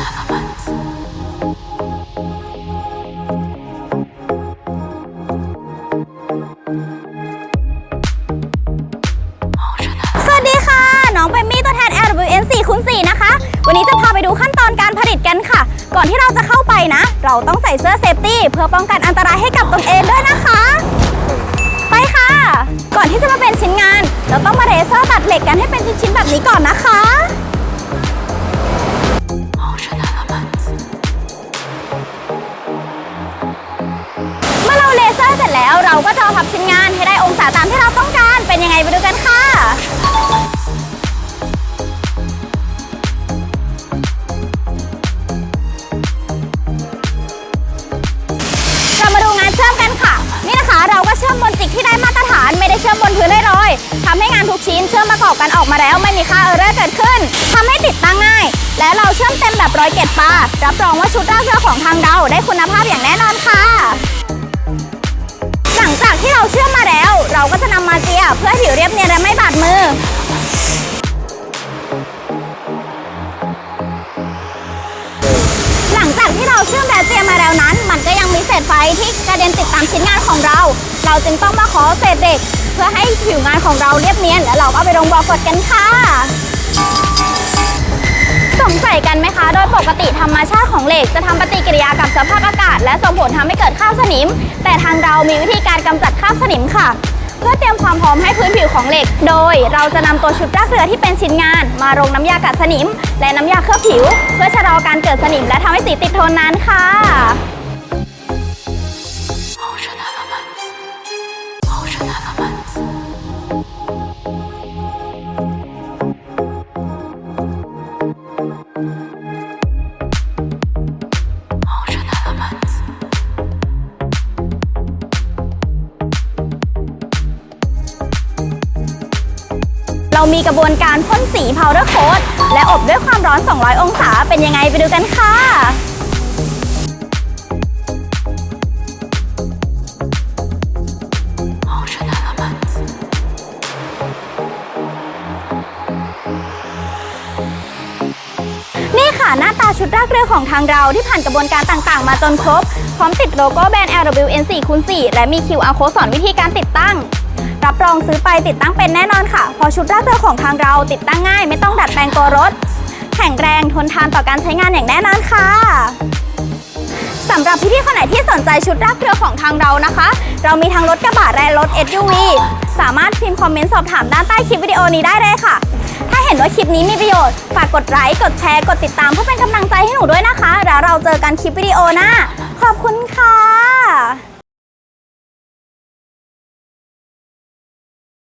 สวัสดีค่ะ น้องเปมมี่ตัวแทน LWN 4คูณ4นะคะ วันนี้จะพาไปดูขั้นตอนการผลิตกันค่ะ ก่อนที่เราจะเข้าไปนะ เราต้องใส่เสื้อเซฟตี้เพื่อป้องกันอันตรายให้กับตนเองด้วยนะคะ ไปค่ะ ก่อนที่จะมาเป็นชิ้นงาน เราต้องมาเรเซอร์ตัดเหล็กกันให้เป็นชิ้นๆแบบนี้ก่อนนะคะ อเราเลเซอเสร็จแล้วเราก็จะเอาพับชิ้นงานให้ได้องศาตามที่เราต้องการ เป็นยังไงไปดูกันค่ะเรามาดูงานเชื่อมกันค่ะ นี่นะคะเราก็เชื่อมบนจิกที่ได้มาตรฐานไม่ได้เชื่อมบนพื้นได้เลยทำให้งานทุกชิ้นเชื่อมประกอบกันออกมาแล้ว ไม่มีค่าเออร์เรอร์เกิดขึ้นทำให้ติดตั้งง่าย และเราเชื่อมเต็มแบบร้อยเกตปลารับรองว่าชุดราเรือของทางเราได้คุณภาพอย่างแน่นอนค่ะ วเรียบเนียนและไม่บาดมือ หลังจากที่เราเชื่อมและเจียมาแล้วนั้น มันก็ยังมีเศษไฟที่กระเด็นติดตามชิ้นงานของเรา เราจึงต้องมาขอเศษเหล็ก เพื่อให้ผิวงานของเราเรียบเนียน แล้วเราก็ไปลงบอกกดกันค่ะสงสัยกันไหมคะ โดยปกติธรรมชาติของเหล็กจะทำปฏิกิริยากับสภาพอากาศ และส่งผลทำให้เกิดคราบสนิม แต่ทางเรามีวิธีการกำจัดคราบสนิมค่ะ เพื่อเตรียมความพร้อมให้พื้นผิวของเหล็ก โดยเราจะนำตัวชุดรากเรือที่เป็นชิ้นงาน มาลงน้ำยากัดสนิม และน้ำยาเคลือบผิว เพื่อชะลอการเกิดสนิม และทำให้สีติดทนนานค่ะ เรามีกระบวนการพ่นสี powder coat และอบด้วยความร้อน 200 องศาเป็นยังไงไปดูกันค่ะนี่ค่ะหน้าตาชุดรากเรือของทางเราที่ผ่านกระบวนการต่างๆ มาจนครบ ร้อมติดโลโก้แบรนด์ LWN 4คูณ4และมี QR code สอนวิธีการติดตั้ง รับรองซื้อไปติดตั้งเป็นแน่นอนค่ะ เพราะชุดรกเรือของทางเราติดตั้งง่าย ไม่ต้องดัดแปลงตัวรถ แข็งแรงทนทานต่อการใช้งานอย่างแน่นอนค่ะสำหรับพี่ๆคนไหนที่สนใจชุดรากเรือของทางเรานะคะ เรามีทั้งรถกระบะและรถ SUV สามารถพิมพ์คอมเมนต์สอบถามด้านใต้คลิปวิดีโอนี้ได้เลยค่ะ เห็นว่าคลิปนี้มีประโยชน์ ฝากกดไลค์ กดแชร์ กดติดตามเพื่อเป็นกำลังใจให้หนูด้วยนะคะ แล้วเราเจอกันคลิปวิดีโอหน้า ขอบคุณค่ะ